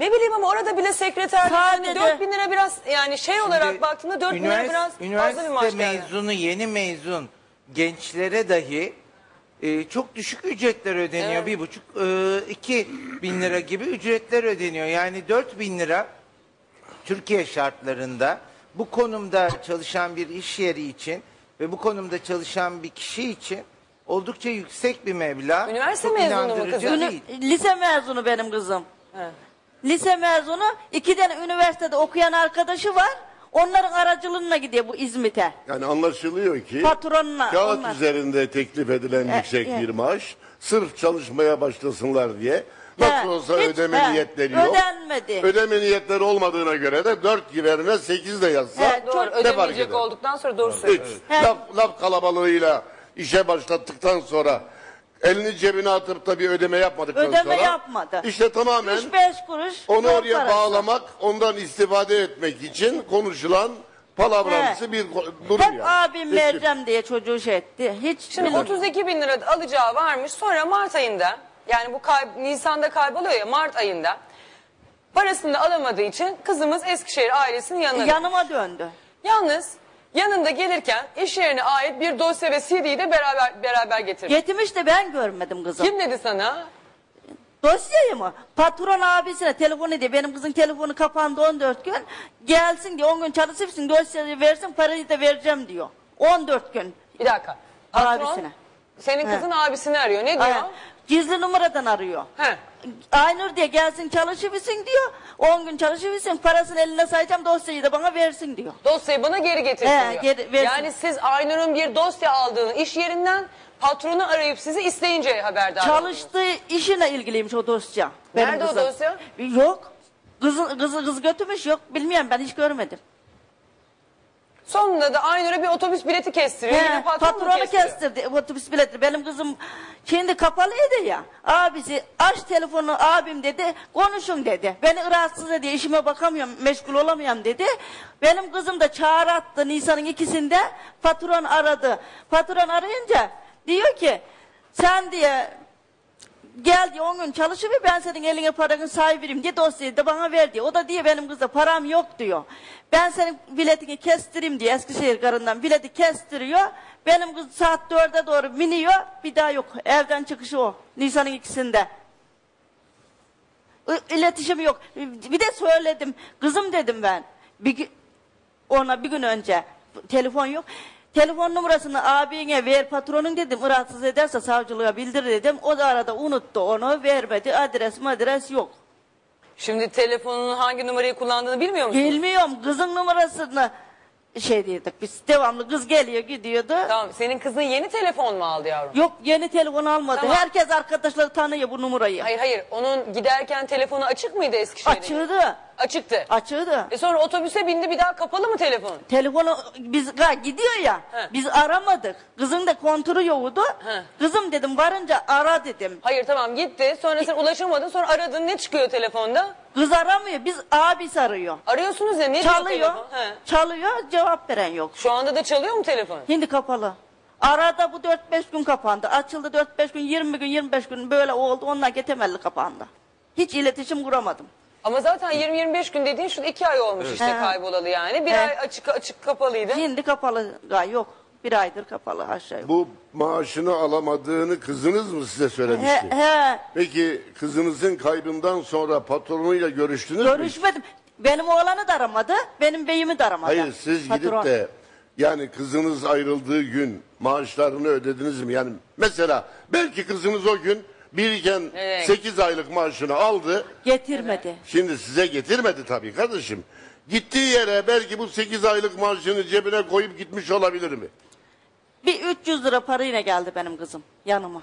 Ne bileyim ama orada bile sekreter yani Sadece- 4 bin lira biraz yani şey olarak Şimdi baktığımda 4 bin lira ünivers- biraz fazla bir üniversite maaş geldi. mezunu, yeni mezun gençlere dahi e, çok düşük ücretler ödeniyor. Evet. Bir buçuk, e, iki bin lira gibi ücretler ödeniyor. Yani dört bin lira Türkiye şartlarında bu konumda çalışan bir iş yeri için ve bu konumda çalışan bir kişi için oldukça yüksek bir meblağ. Üniversite Çok mezunu mu inandırıcı değil. Lise mezunu benim kızım. He. Lise mezunu iki tane üniversitede okuyan arkadaşı var. Onların aracılığına gidiyor bu İzmit'e. Yani anlaşılıyor ki Patronuna, kağıt onlar. üzerinde teklif edilen E, yüksek e. bir maaş sırf çalışmaya başlasınlar diye nasıl He, olsa hiç- ödeme he, niyetleri yok. ödenmedi. Ödeme niyetleri olmadığına göre de 4 yerine 8 de yazsa He, Doğru Çok- ne fark ödemeyecek eder? olduktan sonra doğru Hiç. söylüyorsun. He. Laf, laf kalabalığıyla işe başlattıktan sonra elini cebine atıp da bir ödeme yapmadıktan Ödeme sonra yapmadı. işte tamamen 3-5 kuruş. onu yol oraya parası. bağlamak, ondan istifade etmek için konuşulan palavramsı He. bir ko- durum Hep yani. abim Teklif. vereceğim diye çocuğu şey etti. Hiç Şimdi bilmiyorum. 32 bin lira alacağı varmış. Sonra Mart ayında yani bu kay- Nisan'da kayboluyor ya Mart ayında parasını da alamadığı için kızımız Eskişehir ailesinin yanına. yanıma döndü. Yalnız yanında gelirken iş yerine ait bir dosya ve CD'yi de beraber beraber getirdi. Getirmiş de ben görmedim kızım. Kim dedi sana? Dosyayı mı? Patron abisine telefon ediyor. Benim kızın telefonu kapandı 14 gün. Gelsin diyor 10 gün çalışırsın dosyayı versin parayı da vereceğim diyor. 14 gün. Bir dakika. Patron Abisine. senin kızın abisini arıyor. Ne diyor? Aynen. Gizli numaradan arıyor. He. Aynur diye gelsin çalışırsın diyor. 10 gün çalışırsın parasını eline sayacağım dosyayı da bana versin diyor. Dosyayı bana geri getirsin He, diyor. geri- versin. yani siz Aynur'un bir dosya aldığını iş yerinden patronu arayıp sizi isteyince haberdar oldunuz. Çalıştığı işine ilgiliymiş o dosya. Nerede o kızım. dosya? Yok. Kızı, kızı, kız götürmüş yok. Bilmiyorum ben hiç görmedim. Sonunda da Aynur'a bir otobüs bileti kestiriyor. He, patron mu patronu kestiriyor? kestirdi otobüs bileti. Benim kızım şimdi kapalıydı ya. Abisi aç telefonu abim dedi konuşun dedi. Beni rahatsız ediyor işime bakamıyorum meşgul olamıyorum dedi. Benim kızım da çağrı attı Nisan'ın ikisinde patron aradı. Patron arayınca diyor ki sen diye gel diye 10 gün çalışır ve ben senin eline paranın sahibiyim diye dosyayı da bana ver diyor. O da diyor benim kızda param yok diyor. Ben senin biletini kestireyim diye Eskişehir garından bileti kestiriyor. Benim kız saat 4'e doğru biniyor bir daha yok. Evden çıkışı o. Nisan'ın ikisinde. İletişim yok. Bir de söyledim. Kızım dedim ben. Bir, ona bir gün önce telefon yok. Telefon numarasını abine ver patronun dedim. Rahatsız ederse savcılığa bildir dedim. O da arada unuttu onu vermedi. Adres adres yok. Şimdi telefonunun hangi numarayı kullandığını bilmiyor musun? Bilmiyorum kızın numarasını şey diyorduk biz devamlı kız geliyor gidiyordu. Tamam senin kızın yeni telefon mu aldı yavrum? Yok yeni telefon almadı. Tamam. Herkes arkadaşları tanıyor bu numarayı. Hayır hayır onun giderken telefonu açık mıydı Eskişehir'de? Açığdı. Açıktı. Açığdı. E sonra otobüse bindi bir daha kapalı mı telefon? Telefonu biz ha, gidiyor ya. He. Biz aramadık. Kızın da kontürü yoktu. He. Kızım dedim varınca ara dedim. Hayır tamam gitti sonra sen ulaşamadın sonra aradın ne çıkıyor telefonda? Kız aramıyor. Biz abisi arıyor. Arıyorsunuz ya ne diyor Çalıyor. telefon? He. Çalıyor. Cevap veren yok. Şu anda da çalıyor mu telefon? Şimdi kapalı. Arada bu 4-5 gün kapandı. Açıldı 4-5 gün, 20 gün, 25 gün böyle oldu. Ondan temelli kapandı. Hiç iletişim kuramadım. Ama zaten 20-25 gün dediğin şu iki ay olmuş işte He. kaybolalı yani. Bir He. ay açık açık kapalıydı. Şimdi kapalı. Ha, yok. Bir aydır kapalı aşağı yukarı. Bu maaşını alamadığını kızınız mı size söylemişti? He, he. Peki kızınızın kaybından sonra patronuyla görüştünüz mü? Görüşmedim. Benim oğlanı da aramadı. Benim beyimi de aramadı. Hayır siz gidip Patron. de yani kızınız ayrıldığı gün maaşlarını ödediniz mi? Yani mesela belki kızınız o gün biriken Evet. 8 aylık maaşını aldı. Getirmedi. Şimdi size getirmedi tabii kardeşim. Gittiği yere belki bu 8 aylık maaşını cebine koyup gitmiş olabilir mi? Bir 300 lira parayla geldi benim kızım yanıma.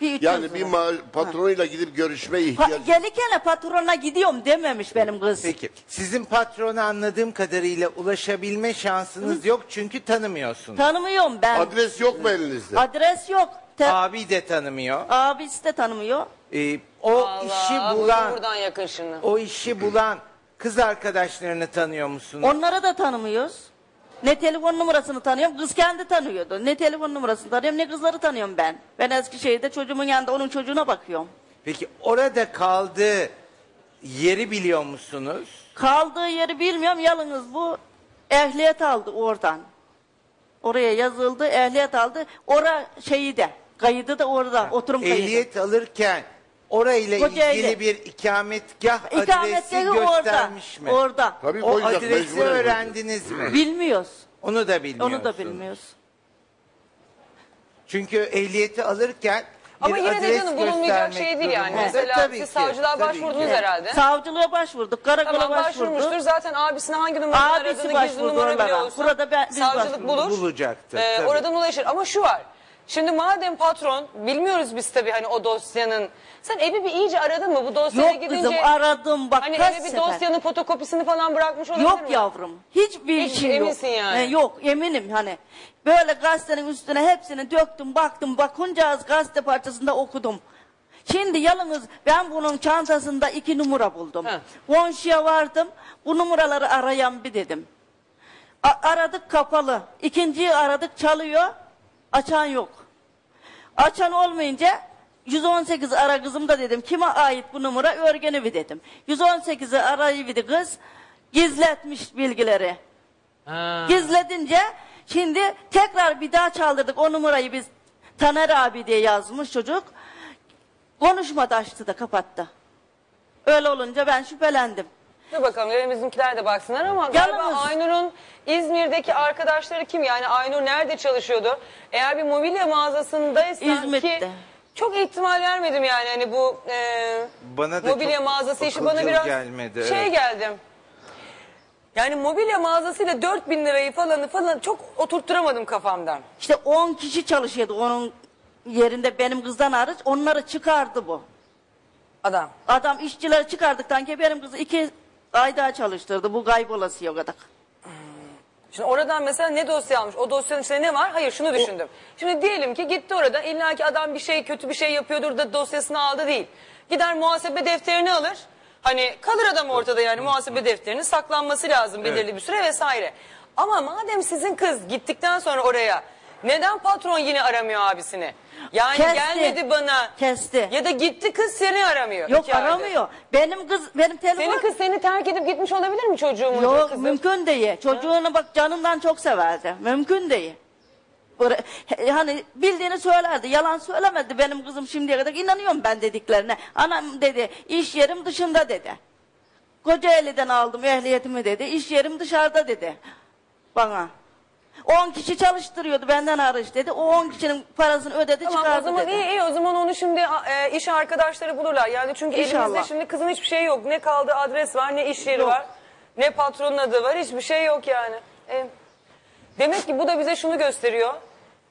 Bir 300 Yani lira. bir ma- patronuyla gidip görüşme Pa- ihtiyacı. gelirken patrona gidiyorum dememiş benim kız. Peki sizin patrona anladığım kadarıyla ulaşabilme şansınız yok çünkü tanımıyorsunuz. Tanımıyorum ben. Adres yok mu elinizde? Adres yok. Te- Abi de tanımıyor. abisi de tanımıyor. Ee, o işi bulan, Buradan yakın şimdi. o işi bulan kız arkadaşlarını tanıyor musunuz? Onları da tanımıyoruz. Ne telefon numarasını tanıyorum. Kız kendi tanıyordu. Ne telefon numarasını tanıyorum ne kızları tanıyorum ben. Ben Eskişehir'de çocuğumun yanında onun çocuğuna bakıyorum. Peki orada kaldığı Yeri biliyor musunuz? Kaldığı yeri bilmiyorum yalnız bu ehliyet aldı oradan. Oraya yazıldı, ehliyet aldı. Ora şeyi de, kaydı da orada, oturum kaydı. Ehliyet alırken orayla Kocaeli. ilgili bir ikametgah adresi İkametgahı orada, göstermiş mi? orada. Tabii O koyacak adresi mecburen. öğrendiniz mi? Bilmiyoruz. Onu da bilmiyorsun. Onu da bilmiyoruz. Çünkü ehliyeti alırken bir Ama yine de adres canım bulunmayacak göstermek şey değil yani. durumunda. Mesela Tabii siz ki, savcılığa tabii başvurdunuz ki. herhalde. Savcılığa başvurduk, karakola Tamam başvurduk. başvurmuştur. Zaten abisine hangi numaradan Abisi aradığını gizli başvurdu numara onlara. biliyorsun. Burada ben- biz Savcılık başvurduk. bulur. Bulacaktır, Ee, tabii. oradan ulaşır. Ama şu var. Şimdi madem patron bilmiyoruz biz tabii hani o dosyanın. Sen evi bir iyice aradın mı bu dosyaya Yok gidince? kızım aradım bak Hani kaç eve bir sefer. dosyanın fotokopisini falan bırakmış olabilir Yok mi? yavrum. Hiçbir Hiç şey yok. eminsin yani. He, yok eminim hani. Böyle gazetenin üstüne hepsini döktüm baktım bakınca az gazete parçasında okudum. Şimdi yalnız ben bunun çantasında iki numara buldum. He. Komşuya vardım. Bu numaraları arayan bir dedim. A- aradık kapalı. İkinciyi aradık çalıyor. Açan yok. Açan olmayınca 118 ara kızım da dedim. Kime ait bu numara? Örgenevi dedim. 118'i arayıverdi kız. Gizletmiş bilgileri. Ha. Gizledince şimdi tekrar bir daha çaldırdık. O numarayı biz Taner abi diye yazmış çocuk. Konuşmadı açtı da kapattı. Öyle olunca ben şüphelendim. Dur bakalım yarın bizimkiler de baksınlar ama galiba Yalnız- Aynur'un İzmir'deki arkadaşları kim? Yani Aynur nerede çalışıyordu? Eğer bir mobilya mağazasındaysan İzmit'te. ki çok ihtimal vermedim yani hani bu e, Bana da mobilya çok mağazası işi bana akılcıl biraz gelmedi, şey evet. geldi. Yani mobilya mağazasıyla 4000 lirayı falan falan çok oturtturamadım kafamdan. İşte 10 kişi çalışıyordu onun yerinde benim kızdan hariç. Onları çıkardı bu. Adam. Adam işçileri çıkardıktan ki benim kızı iki ay daha çalıştırdı. Bu kaybolası yok kadar. Şimdi oradan mesela ne dosya almış? O dosyanın içinde ne var? Hayır şunu düşündüm. Şimdi diyelim ki gitti orada illa ki adam bir şey kötü bir şey yapıyordur da dosyasını aldı değil. Gider muhasebe defterini alır. Hani kalır adam ortada yani muhasebe defterinin saklanması lazım belirli bir süre vesaire. Ama madem sizin kız gittikten sonra oraya neden patron yine aramıyor abisini? Yani Kesti. gelmedi bana. Kesti. Ya da gitti kız seni aramıyor. Yok iki aydır. aramıyor. Benim kız benim telefon Senin kız seni terk edip gitmiş olabilir mi çocuğumun Yok kızı? mümkün değil. Çocuğunu bak canından çok severdi. Mümkün değil. Böyle, he- hani bildiğini söylerdi. Yalan söylemedi benim kızım şimdiye kadar. inanıyorum ben dediklerine. Anam dedi iş yerim dışında dedi. Kocaeli'den aldım ehliyetimi dedi. İş yerim dışarıda dedi. Bana. 10 kişi çalıştırıyordu benden hariç dedi. O 10 kişinin parasını ödedi Tamam o çıkardı zaman dedi. iyi iyi o zaman onu şimdi e, iş arkadaşları bulurlar. Yani çünkü İnşallah. elimizde şimdi kızın hiçbir şey yok. Ne kaldı adres var ne iş yeri Yok. var. Ne patronun adı var hiçbir şey yok yani. E, demek ki bu da bize şunu gösteriyor.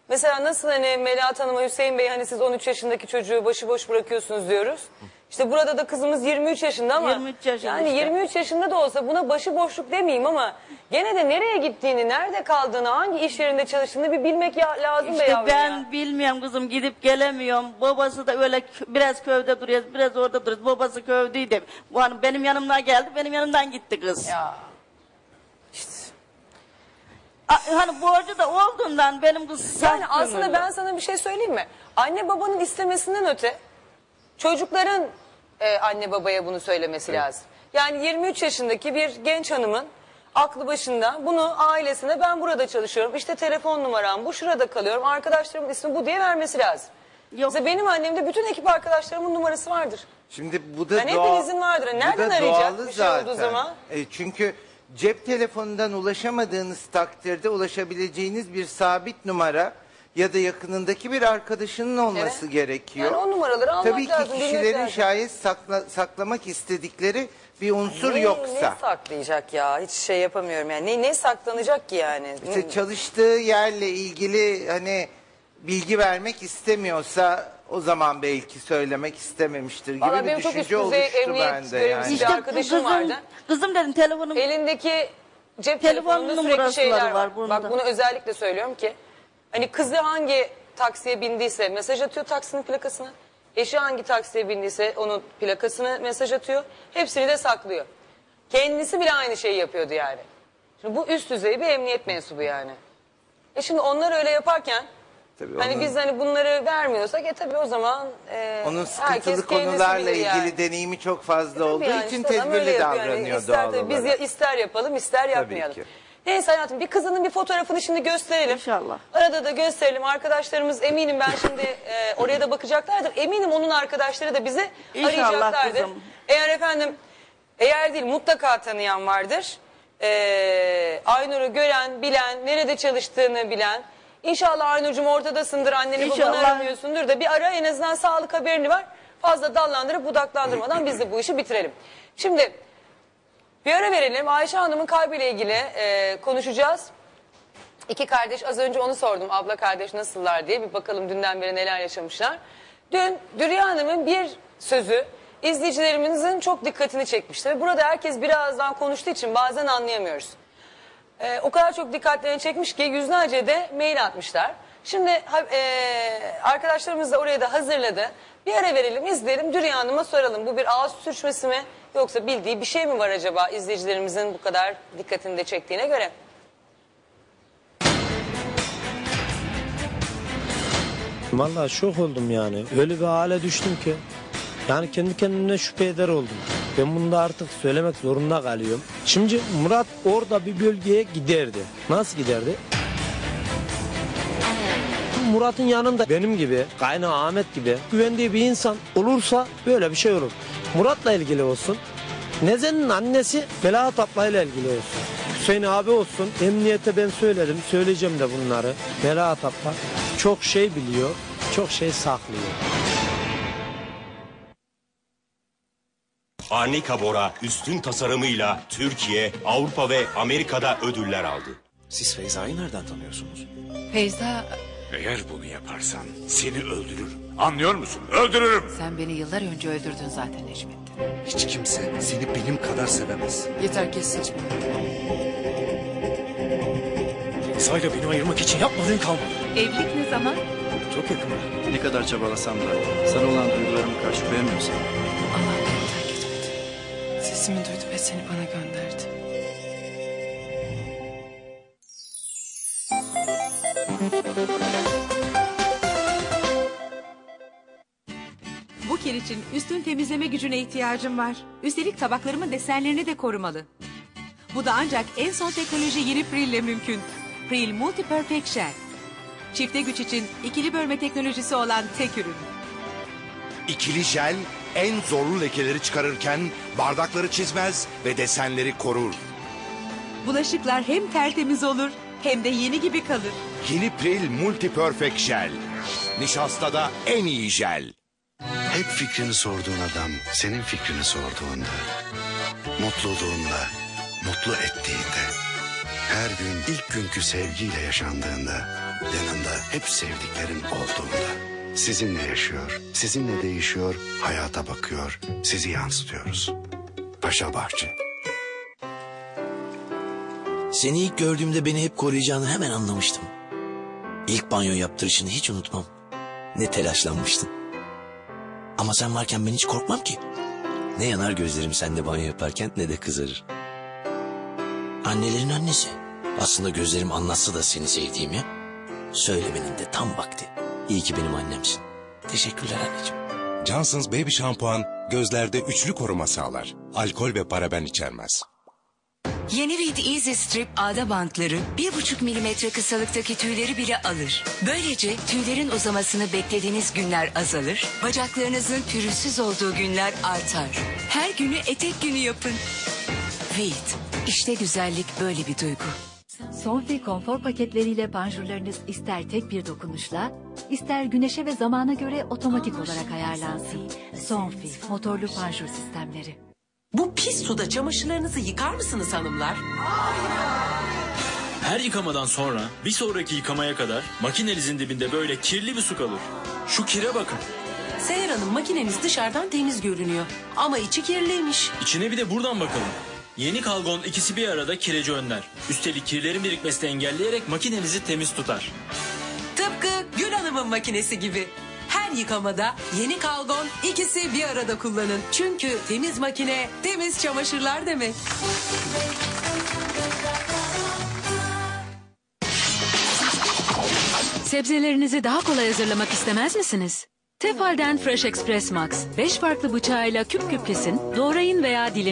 Mesela nasıl hani Melahat Hanım'a Hüseyin Bey hani siz 13 yaşındaki çocuğu başıboş bırakıyorsunuz diyoruz. İşte burada da kızımız 23 yaşında ama 23 yaşında yani işte. 23 yaşında da olsa buna başıboşluk demeyeyim ama gene de nereye gittiğini, nerede kaldığını, hangi iş yerinde çalıştığını bir bilmek ya, lazım be İşte yavrum ben ya. bilmiyorum kızım gidip gelemiyorum. Babası da öyle biraz köyde duruyor, biraz orada duruyor. Babası köydeydi. Bu hanım benim yanımdan geldi, benim yanımdan gitti kız. Ya. Hani borcu da olduğundan benim kız Yani aslında ben sana bir şey söyleyeyim mi? Anne babanın istemesinden öte çocukların e, anne babaya bunu söylemesi lazım. Yani 23 yaşındaki bir genç hanımın aklı başında bunu ailesine ben burada çalışıyorum. işte telefon numaram bu şurada kalıyorum. Arkadaşlarımın ismi bu diye vermesi lazım. Yok. Mesela benim annemde bütün ekip arkadaşlarımın numarası vardır. Şimdi bu da Yani doğal- hepinizin vardır. bu Nereden arayacak doğalı bir şey olduğu zaman? E, çünkü cep telefonundan ulaşamadığınız takdirde ulaşabileceğiniz bir sabit numara ya da yakınındaki bir arkadaşının olması Evet. gerekiyor. Yani o numaraları almak Tabii ki lazım, bilmek kişilerin lazım. şayet sakla- saklamak istedikleri bir unsur Ne- yoksa. Ne saklayacak ya? Hiç şey yapamıyorum yani. Ne, ne saklanacak ki yani? İşte çalıştığı yerle ilgili hani bilgi vermek istemiyorsa o zaman belki söylemek istememiştir gibi Valla bir benim çok üst düşünce düzey oluştu emniyet bende görevlisi yani. bir arkadaşım kızım, vardı. Kızım dedim telefonum Elindeki cep Telefon telefonunda sürekli şeyler var var. bunda. Bak bunu özellikle söylüyorum ki hani kızı hangi taksiye bindiyse mesaj atıyor taksinin plakasını. Eşi hangi taksiye bindiyse onun plakasını mesaj atıyor. Hepsini de saklıyor. Kendisi bile aynı şeyi yapıyordu yani. Şimdi bu üst düzey bir emniyet mensubu yani. E şimdi onlar öyle yaparken Tabii hani onun- biz hani bunları vermiyorsak e tabii o zaman e, Onun herkes sıkıntılı kendisi konularla bilir ilgili yani. deneyimi çok fazla olduğu Yani için işte adam öyle tedbirli yapıyor yani. davranıyor İster doğal tabii Biz olarak. ya- ister yapalım ister yapmayalım. ki. Neyse hayatım bir kızının bir fotoğrafını şimdi gösterelim. İnşallah. Arada da gösterelim. Arkadaşlarımız eminim ben şimdi e, oraya da bakacaklardır. Eminim onun arkadaşları da bizi İnşallah arayacaklardır. kızım. Eğer efendim eğer değil mutlaka tanıyan vardır. E, Aynur'u gören, bilen, nerede çalıştığını bilen. İnşallah Aynur'cum ortadasındır, anneni babanı İnşallah. aramıyorsundur da bir ara en azından sağlık haberini ver. Fazla dallandırıp budaklandırmadan biz de bu işi bitirelim. Şimdi bir ara verelim. Ayşe Hanım'ın kaybıyla ilgili e, konuşacağız. İki kardeş az önce onu sordum abla kardeş nasıllar diye bir bakalım dünden beri neler yaşamışlar. Dün Dürüye Hanım'ın bir sözü izleyicilerimizin çok dikkatini çekmişti. Ve burada herkes birazdan konuştuğu için bazen anlayamıyoruz. Ee, o kadar çok dikkatlerini çekmiş ki yüzlerce de mail atmışlar. Şimdi e, arkadaşlarımız da oraya da hazırladı. Bir ara verelim izleyelim Dürüye Hanım'a soralım. Bu bir ağız sürçmesi mi yoksa bildiği bir şey mi var acaba izleyicilerimizin bu kadar dikkatini de çektiğine göre? Vallahi şok oldum yani. Öyle bir hale düştüm ki. Yani kendi kendime şüphe eder oldum. Ben bunu da artık söylemek zorunda kalıyorum. Şimdi Murat orada bir bölgeye giderdi. Nasıl giderdi? Murat'ın yanında benim gibi, kaynağı Ahmet gibi güvendiği bir insan olursa böyle bir şey olur. Murat'la ilgili olsun. Nezen'in annesi Melahat ablayla ilgili olsun. Hüseyin abi olsun. Emniyete ben söyledim. Söyleyeceğim de bunları. Melahat abla çok şey biliyor. Çok şey saklıyor. Arnika Bora üstün tasarımıyla Türkiye, Avrupa ve Amerika'da ödüller aldı. Siz Feyza'yı nereden tanıyorsunuz? Feyza Eğer bunu yaparsan seni öldürürüm. Anlıyor musun? Öldürürüm. sen beni yıllar önce öldürdün zaten Necmettin. Hiç kimse seni benim kadar sevemez. Yeter kes saçma. Feyza'yla beni ayırmak için yapmadığın kalmadı. Evlilik ne zaman? Çok yakında. Ne kadar çabalasam da sana olan duygularımı karşılayamıyorsam. Allah beni terk etmedi. Sesimi duydu ve seni bana gönderdi. İçin üstün temizleme gücüne ihtiyacım var. Üstelik tabaklarımın desenlerini de korumalı. Bu da ancak en son teknoloji yeni Pril ile mümkün. Pril Multi Perfect Shell. Çifte güç için ikili bölme teknolojisi olan tek ürün. İkili jel en zorlu lekeleri çıkarırken bardakları çizmez ve desenleri korur. Bulaşıklar hem tertemiz olur hem de yeni gibi kalır. Yeni Pril Multi Perfect Jel. Nişastada en iyi jel. Hep fikrini sorduğun adam senin fikrini sorduğunda, mutluluğunda, mutlu ettiğinde, her gün ilk günkü sevgiyle yaşandığında, yanında hep sevdiklerin olduğunda, sizinle yaşıyor, sizinle değişiyor, hayata bakıyor, sizi yansıtıyoruz. Paşa Bahçe. Seni ilk gördüğümde beni hep koruyacağını hemen anlamıştım. İlk banyo yaptırışını hiç unutmam. Ne telaşlanmıştın. Ama sen varken ben hiç korkmam ki. Ne yanar gözlerim sende banyo yaparken ne de kızarır. Annelerin annesi. Aslında gözlerim anlatsa da seni sevdiğimi. Söylemenin de tam vakti. İyi ki benim annemsin. Teşekkürler anneciğim. Johnson's Baby Şampuan gözlerde üçlü koruma sağlar. Alkol ve paraben içermez. Yeni Reed Easy Strip ağda bantları 1,5 milimetre kısalıktaki tüyleri bile alır. Böylece tüylerin uzamasını beklediğiniz günler azalır, bacaklarınızın pürüzsüz olduğu günler artar. Her günü etek günü yapın. Reed, işte güzellik böyle bir duygu. Sonfi konfor paketleriyle panjurlarınız ister tek bir dokunuşla, ister güneşe ve zamana göre otomatik olarak ayarlansın. Sonfi motorlu panjur sistemleri. Pis suda çamaşırlarınızı yıkar mısınız hanımlar? Her yıkamadan sonra bir sonraki yıkamaya kadar makinenizin dibinde böyle kirli bir su kalır. Şu kire bakın. Seher Hanım makineniz dışarıdan temiz görünüyor. Ama içi kirliymiş. İçine bir de buradan bakalım. Yeni kalgon ikisi bir arada kireci önler. Üstelik kirlerin birikmesini engelleyerek makinenizi temiz tutar. Tıpkı Gül Hanım'ın makinesi gibi. Her yıkamada yeni kalgon ikisi bir arada kullanın. Çünkü temiz makine temiz çamaşırlar demek. Sebzelerinizi daha kolay hazırlamak istemez misiniz? Tefal'den Fresh Express Max 5 farklı bıçağıyla küp küp kesin, doğrayın veya dilimleyin.